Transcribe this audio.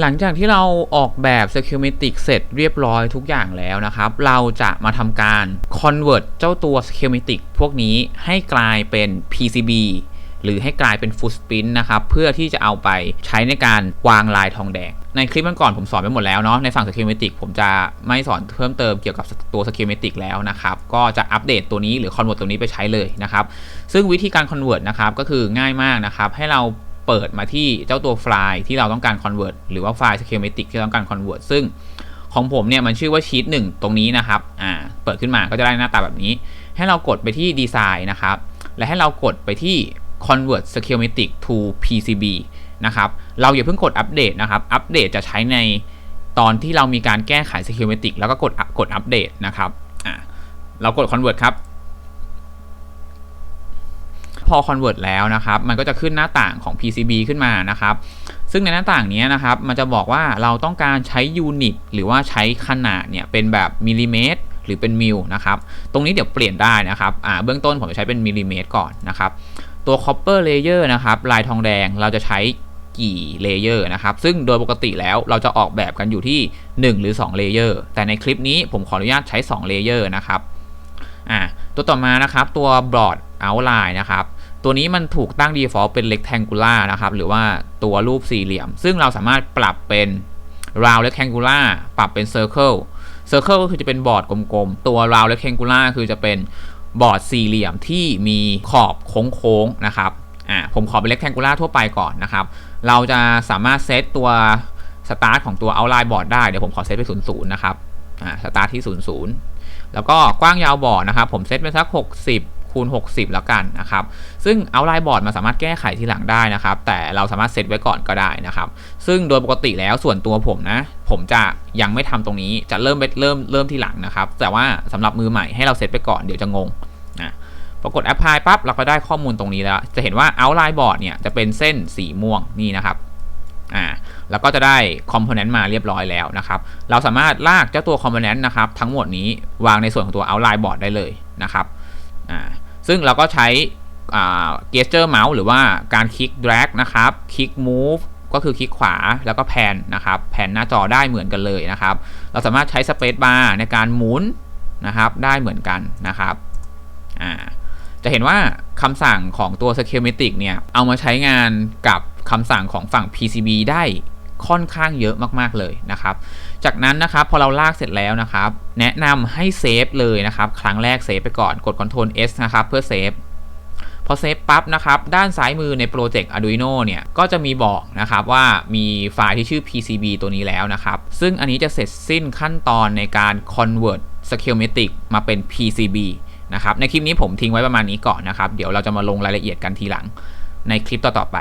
หลังจากที่เราออกแบบ Schematic เสร็จเรียบร้อยทุกอย่างแล้วนะครับ เราจะมาทำการ convert เจ้าตัว Schematic พวกนี้ให้กลายเป็น PCB หรือให้กลายเป็น full sprint นะครับ เพื่อที่จะเอาไปใช้ในการวางลายทองแดง ในคลิปมันก่อนผมสอนไปหมดแล้วเนาะในฝั่ง Schematic ผมจะไม่สอนเพิ่มเติมเกี่ยวกับตัว Schematic แล้วนะครับ ก็จะอัปเดตตัวนี้หรือ convert ตัวนี้ไปใช้เลยนะครับ ซึ่งวิธีการ convert นะครับก็คือง่ายมากนะครับให้เรา เปิดมาที่เจ้าตัวไฟล์ที่เราต้องการ convert หรือว่าไฟล์ schematic ที่เราต้องการ convert ซึ่งของผมเนี่ยมันชื่อว่า sheet 1ตรงนี้นะครับอ่าเปิดขึ้นมาก็จะได้หน้าตาแบบนี้ ให้เรากดไปที่ design นะครับ และให้เรากดไปที่ convert schematic to PCB นะครับ เราอย่าเพิ่งกดอัปเดตนะครับ อัปเดตจะใช้ในตอนที่เรามีการแก้ไข schematic แล้วก็กดกดอัปเดตนะครับอ่าเรากด convert ครับ พอ convert แล้วนะครับ มันก็จะขึ้นหน้าต่างของ PCB ขึ้นมานะครับ ซึ่งในหน้าต่างนี้นะครับ มันจะบอกว่าเราต้องการใช้ยูนิตหรือว่าใช้ขนาดเนี่ยเป็นแบบมิลลิเมตรหรือเป็นมิลนะครับ ตรงนี้เดี๋ยวเปลี่ยนได้นะครับอ่าเบื้องต้นผมจะใช้เป็นมิลลิเมตรก่อนนะครับ ตัว copper layer นะครับ ลายทองแดงเราจะใช้กี่เลเยอร์นะครับ ซึ่งโดยปกติแล้วเราจะออกแบบกันอยู่ที่ 1 หรือ2เลเยอร์ แต่ในคลิปนี้ผมขออนุญาตใช้2เลเยอร์นะครับ อ่า ตัวต่อมานะครับ ตัว broad outline นะครับ ตัวนี้มันถูกตั้ง default เป็น rectangular นะครับ หรือว่าตัวรูปสี่เหลี่ยม ซึ่งเราสามารถปรับเป็น round rectangular ปรับเป็น circle circle ก็คือจะเป็นบอร์ดกลมๆ ตัว round rectangular คือจะเป็นบอร์ดสี่เหลี่ยมที่มีขอบโค้งๆ นะครับ อ่า ผมขอเป็น rectangular ทั่วไปก่อนนะครับ เราจะสามารถเซตตัว start ของตัว outline board ได้ เดี๋ยวผมขอเซตไป00นะครับ อ่า start ที่00แล้วก็กว้างยาวบอร์ดนะครับ ผมเซตไปสัก 60 คูณ 60 แล้วกันนะครับ ซึ่งเอาไลน์บอร์ดมันสามารถแก้ไขทีหลังได้นะครับ แต่เราสามารถเซตไว้ก่อนก็ได้นะครับ ซึ่งโดยปกติแล้วส่วนตัวผมนะ ผมจะยังไม่ทำตรงนี้ จะเริ่มไปเริ่มเริ่มทีหลังนะครับ แต่ว่าสำหรับมือใหม่ให้เราเซตไปก่อนเดี๋ยวจะงงนะปรากฏแอปพลายปั๊บเราก็ได้ข้อมูลตรงนี้แล้ว จะเห็นว่าเอาไลน์บอร์ดเนี่ยจะเป็นเส้นสีม่วงนี่นะครับอ่าแล้วก็จะได้คอมโพเนนต์มาเรียบร้อยแล้วนะครับ เราสามารถลากเจ้าตัวคอมโพเนนต์นะครับทั้งหมดนี้วางในส่วนของตัว outline board ได้เลยนะครับ อ่าซึ่งเราก็ใช้อ่า gesture mouse หรือว่าการคลิก drag นะครับคลิก move ก็คือคลิกขวาแล้วก็แพนนะครับแพนหน้าจอได้เหมือนกันเลยนะครับ เราสามารถใช้ space bar ในการหมุนนะครับได้เหมือนกันนะครับอ่าจะเห็นว่าคำสั่งของตัว schematic เนี่ยเอามาใช้งานกับคำสั่งของฝั่ง PCB ได้ ค่อนข้างเยอะมากๆเลยนะครับ จากนั้นนะครับพอเราลากเสร็จแล้วนะครับ แนะนำให้เซฟเลยนะครับ ครั้งแรกเซฟไปก่อนกด Ctrl S นะครับ เพื่อเซฟพอเซฟปั๊บนะครับ ด้านซ้ายมือในโปรเจกต์ Arduino เนี่ย ก็จะมีบอกนะครับว่ามีไฟล์ที่ชื่อ PCB ตัวนี้แล้วนะครับ ซึ่งอันนี้จะเสร็จสิ้นขั้นตอนในการ convert schematic มาเป็น PCB นะครับ ในคลิปนี้ผมทิ้งไว้ประมาณนี้ก่อนนะครับ เดี๋ยวเราจะมาลงรายละเอียดกันทีหลังในคลิปต่อๆไป